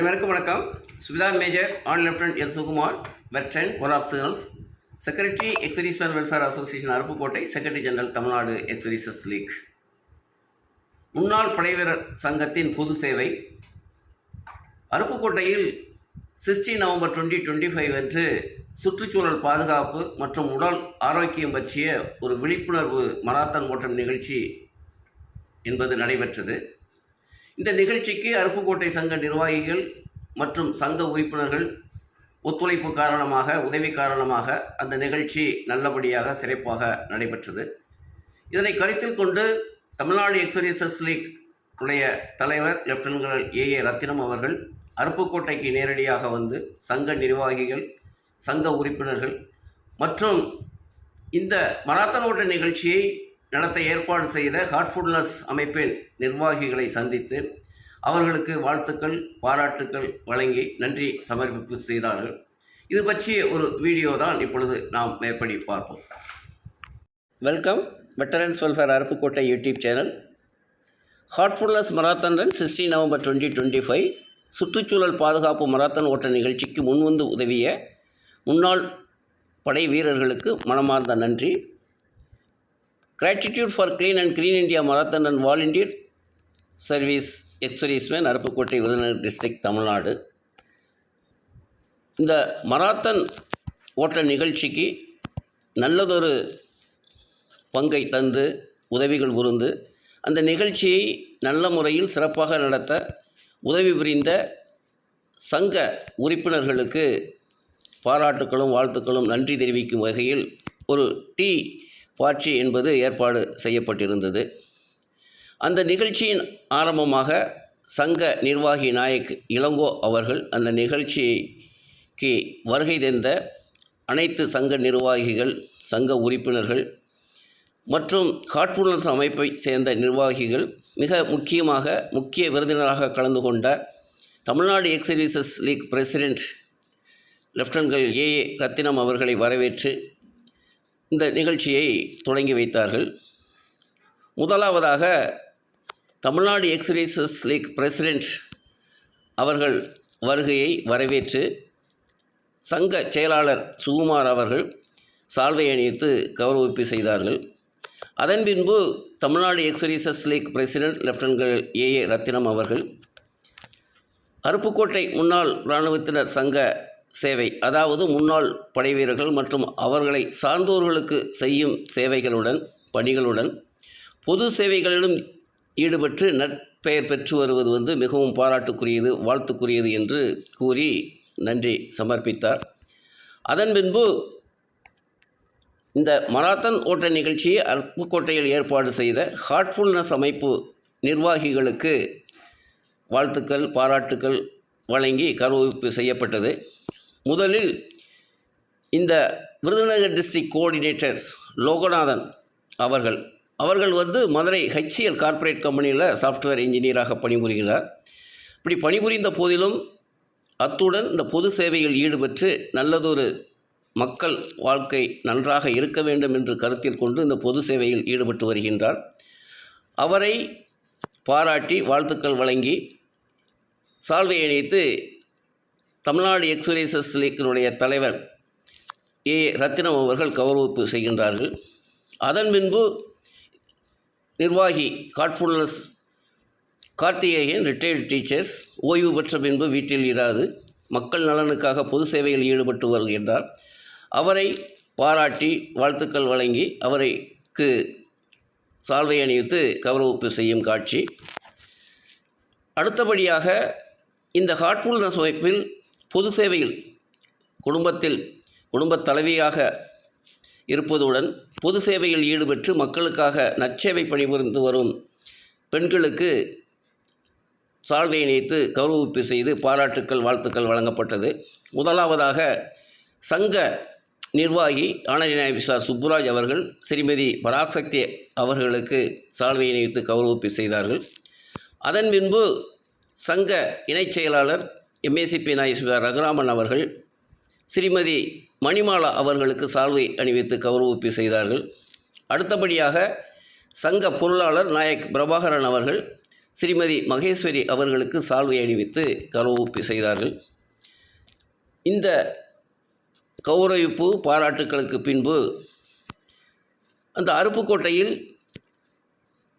அனைவருக்கும் வணக்கம். Suvitha major and lieutenant L Sukumar veteran one of signals secretary exservicemen welfare association Aruppukottai secretary general Tamil Nadu exservices league. முன்னாள் படைவீரர் சங்கத்தின் பொது சேவை. அருப்புக்கோட்டையில் sixteen November twenty twenty five அன்று சுற்றுச்சூழல் பாதுகாப்பு மற்றும் உடல் ஆரோக்கியம் பற்றிய ஒரு விழிப்புணர்வு மராத்தான் ஓட்டம் நிகழ்ச்சி என்பது நடைபெற்றது. இந்த நிகழ்ச்சிக்கு அருப்புக்கோட்டை சங்க நிர்வாகிகள் மற்றும் சங்க உறுப்பினர்கள் ஒத்துழைப்பு காரணமாக உதவி காரணமாக அந்த நிகழ்ச்சி நல்லபடியாக சிறப்பாக நடைபெற்றது. இதனை கருத்தில் கொண்டு தமிழ்நாடு எக்ஸரிசஸ் லீக் உடைய தலைவர் lieutenant colonel A. A. Rathinam அவர்கள் அருப்புக்கோட்டைக்கு நேரடியாக வந்து சங்க நிர்வாகிகள் சங்க உறுப்பினர்கள் மற்றும் இந்த மராத்தான் ஓட்ட நிகழ்ச்சியை நடத்த ஏற்பாடு செய்த ஹார்ட்ஃபுல்னஸ் அமைப்பின் நிர்வாகிகளை சந்தித்து அவர்களுக்கு வாழ்த்துக்கள் பாராட்டுக்கள் வழங்கி நன்றி சமர்ப்பிப்பு செய்தார்கள். இது பற்றிய ஒரு வீடியோ தான் இப்பொழுது நாம் மேற்படி பார்ப்போம். Welcome veterans welfare Aruppukottai YouTube channel. Heartfulness marathon run sixteen November twenty twenty five சுற்றுச்சூழல் பாதுகாப்பு மராத்தான் ஓட்ட நிகழ்ச்சிக்கு முன்வந்து உதவிய முன்னாள் படை வீரர்களுக்கு மனமார்ந்த நன்றி. Gratitude for clean and clean India marathon and volunteer service exservicemen Aruppukottai Virudhunagar district Tamil Nadu இந்த மராத்தன் ஓட்ட நிகழ்ச்சிக்கு நல்லதொரு பங்கை தந்து உதவிகள் புரிந்து அந்த நிகழ்ச்சியை நல்ல முறையில் சிறப்பாக நடத்த உதவி புரிந்த சங்க உறுப்பினர்களுக்கு பாராட்டுக்களும் வாழ்த்துக்களும் நன்றி தெரிவிக்கும் வகையில் ஒரு டீ பாட்சி என்பது ஏற்பாடு செய்யப்பட்டிருந்தது. அந்த நிகழ்ச்சியின் ஆரம்பமாக சங்க நிர்வாகி நாயக் இளங்கோ அவர்கள் அந்த நிகழ்ச்சிக்கு வருகை தந்த அனைத்து சங்க நிர்வாகிகள் சங்க உறுப்பினர்கள் மற்றும் ஹார்ட்ஃபுல்னஸ் அமைப்பை சேர்ந்த நிர்வாகிகள் மிக முக்கியமாக முக்கிய விருந்தினராக கலந்து கொண்ட Tamil Nadu ex services league president லெப்டினன்ட்கள் A A Rathinam அவர்களை வரவேற்று இந்த நிகழ்ச்சியை தொடங்கி வைத்தார்கள். முதலாவதாக தமிழ்நாடு எக்ஸரிசஸ் லீக் பிரசிடெண்ட் அவர்கள் வருகையை வரவேற்று சங்க செயலாளர் சுகுமார் அவர்கள் சால்வை அணிவித்து கௌரவிப்பு செய்தார்கள். அதன் பின்பு Tamil Nadu exservices league president lieutenant A A. Rathinam அவர்கள் அருப்புக்கோட்டை முன்னாள் இராணுவத்தினர் சங்க சேவை. அதாவது முன்னாள் படைவீரர்கள் மற்றும் அவர்களை சார்ந்தோர்களுக்கு செய்யும் சேவைகளுடன் பணிகளுடன் பொது சேவைகளிலும் ஈடுபட்டு நட்பெயர் பெற்று வருவது வந்து மிகவும் பாராட்டுக்குரியது வாழ்த்துக்குரியது என்று கூறி நன்றி சமர்ப்பித்தார். அதன் பின்பு இந்த மராத்தான் ஓட்ட நிகழ்ச்சியை அருப்புக்கோட்டையில் ஏற்பாடு செய்த ஹார்ட்ஃபுல்னஸ் அமைப்பு நிர்வாகிகளுக்கு வாழ்த்துக்கள் பாராட்டுக்கள் வழங்கி கருவிப்பு செய்யப்பட்டது. முதலில் இந்த விருதுநகர் டிஸ்ட்ரிக்ட் கோஆர்டினேட்டர்ஸ் லோகநாதன் அவர்கள். அவர்கள் வந்து மதுரை ஹெச்சிஎல் கார்ப்பரேட் கம்பெனியில் சாஃப்ட்வேர் இன்ஜினியராக பணிபுரிகிறார். இப்படி பணிபுரிந்த போதிலும் அத்துடன் இந்த பொது சேவையில் ஈடுபட்டு நல்லதொரு மக்கள் வாழ்க்கை நன்றாக இருக்க வேண்டும் என்று கருத்தில் கொண்டு இந்த பொது சேவையில் ஈடுபட்டு வருகின்றார். அவரை பாராட்டி வாழ்த்துக்கள் வழங்கி சால்வை இணைத்து தமிழ்நாடு எக்ஸ்பிரேசஸ் லீக்கினுடைய தலைவர் ஏ. ரத்தினம் அவர்கள் கௌரவிப்பு செய்கின்றார்கள். அதன் பின்பு நிர்வாகி காட்ஃபுல்னஸ் கார்த்திகேயன் ரிட்டையர்டு டீச்சர்ஸ் ஓய்வு பெற்ற பின்பு வீட்டில் இராது மக்கள் நலனுக்காக பொது சேவையில் ஈடுபட்டு வருகின்றார். அவரை பாராட்டி வாழ்த்துக்கள் வழங்கி அவரைக்கு சால்வை அணிவித்து கௌரவிப்பு செய்யும் காட்சி. அடுத்தபடியாக இந்த ஹார்ட்ஃபுல்னஸ் அமைப்பில் பொது சேவையில் குடும்பத்தில் குடும்பத் தலைவியாக இருப்பதுடன் பொது சேவையில் ஈடுபட்டு மக்களுக்காக நற்சேவை பணிபுரிந்து வரும் பெண்களுக்கு சால்வை இணைத்து கௌரவிப்பு செய்து பாராட்டுக்கள் வாழ்த்துக்கள் வழங்கப்பட்டது. முதலாவதாக சங்க நிர்வாகி ஆனரி ஆபிசார் சுப்புராஜ் அவர்கள் ஸ்ரீமதி பராசக்தி அவர்களுக்கு சால்வை இணைத்து கௌரவிப்பு செய்தார்கள். அதன் பின்பு சங்க இணைச் செயலாளர் எம்ஏசிபி நாயஸ்வர் ரகுராமன் அவர்கள் ஸ்ரீமதி மணிமாலா அவர்களுக்கு சால்வை அணிவித்து கௌரவிப்பு செய்தார்கள். அடுத்தபடியாக சங்க பொருளாளர் நாயக் பிரபாகரன் அவர்கள் ஸ்ரீமதி மகேஸ்வரி அவர்களுக்கு சால்வை அணிவித்து கௌரவிப்பு செய்தார்கள். இந்த கௌரவிப்பு பாராட்டுக்களுக்கு பின்பு அந்த அருப்புக்கோட்டையில்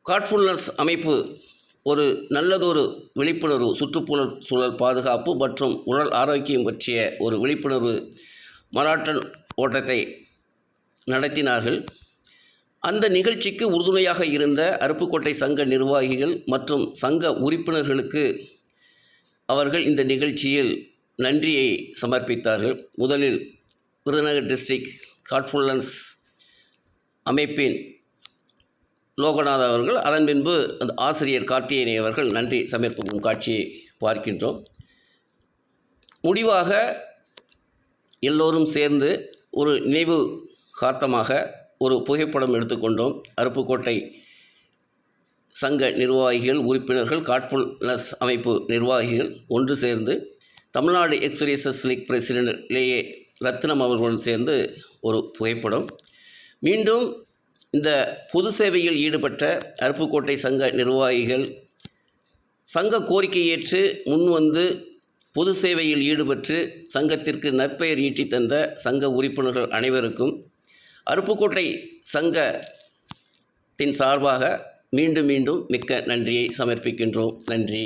காட்ஃபுல்னஸ் அமைப்பு ஒரு நல்லதொரு விழிப்புணர்வு சுற்றுப்புற சூழல் பாதுகாப்பு மற்றும் உடல் ஆரோக்கியம் பற்றிய ஒரு விழிப்புணர்வு மராட்டன் ஓட்டத்தை நடத்தினார்கள். அந்த நிகழ்ச்சிக்கு உறுதுணையாக இருந்த அருப்புக்கோட்டை சங்க நிர்வாகிகள் மற்றும் சங்க உறுப்பினர்களுக்கு அவர்கள் இந்த நிகழ்ச்சியில் நன்றியை சமர்ப்பித்தார்கள். முதலில் விருதுநகர் டிஸ்ட்ரிக்ட் காட்ஃபுல்லன்ஸ் அமைப்பின் லோகநாத் அவர்கள் அதன் பின்பு அந்த ஆசிரியர் கார்த்தியேயனை அவர்கள் நன்றி சமர்ப்பிக்கும் காட்சியை பார்க்கின்றோம். முடிவாக எல்லோரும் சேர்ந்து ஒரு நினைவு கார்த்தமாக ஒரு புகைப்படம் எடுத்துக்கொண்டோம். அருப்புக்கோட்டை சங்க நிர்வாகிகள் உறுப்பினர்கள் காட்புல்னஸ் அமைப்பு நிர்வாகிகள் ஒன்று சேர்ந்து தமிழ்நாடு எக்ஸ்பிரேசஸ் லீக் பிரசிடென்ட் லேயே ரத்னம் அவர்களுடன் சேர்ந்து ஒரு புகைப்படம். மீண்டும் இந்த பொது சேவையில் ஈடுபட்ட அருப்புக்கோட்டை சங்க நிர்வாகிகள் சங்க கோரிக்கை ஏற்று முன்வந்து பொது சேவையில் ஈடுபட்டு சங்கத்திற்கு நற்பெயர் ஈட்டி தந்த சங்க உறுப்பினர்கள் அனைவருக்கும் அருப்புக்கோட்டை சங்கத்தின் சார்பாக மீண்டும் மீண்டும் மிக்க நன்றியை சமர்ப்பிக்கின்றோம். நன்றி.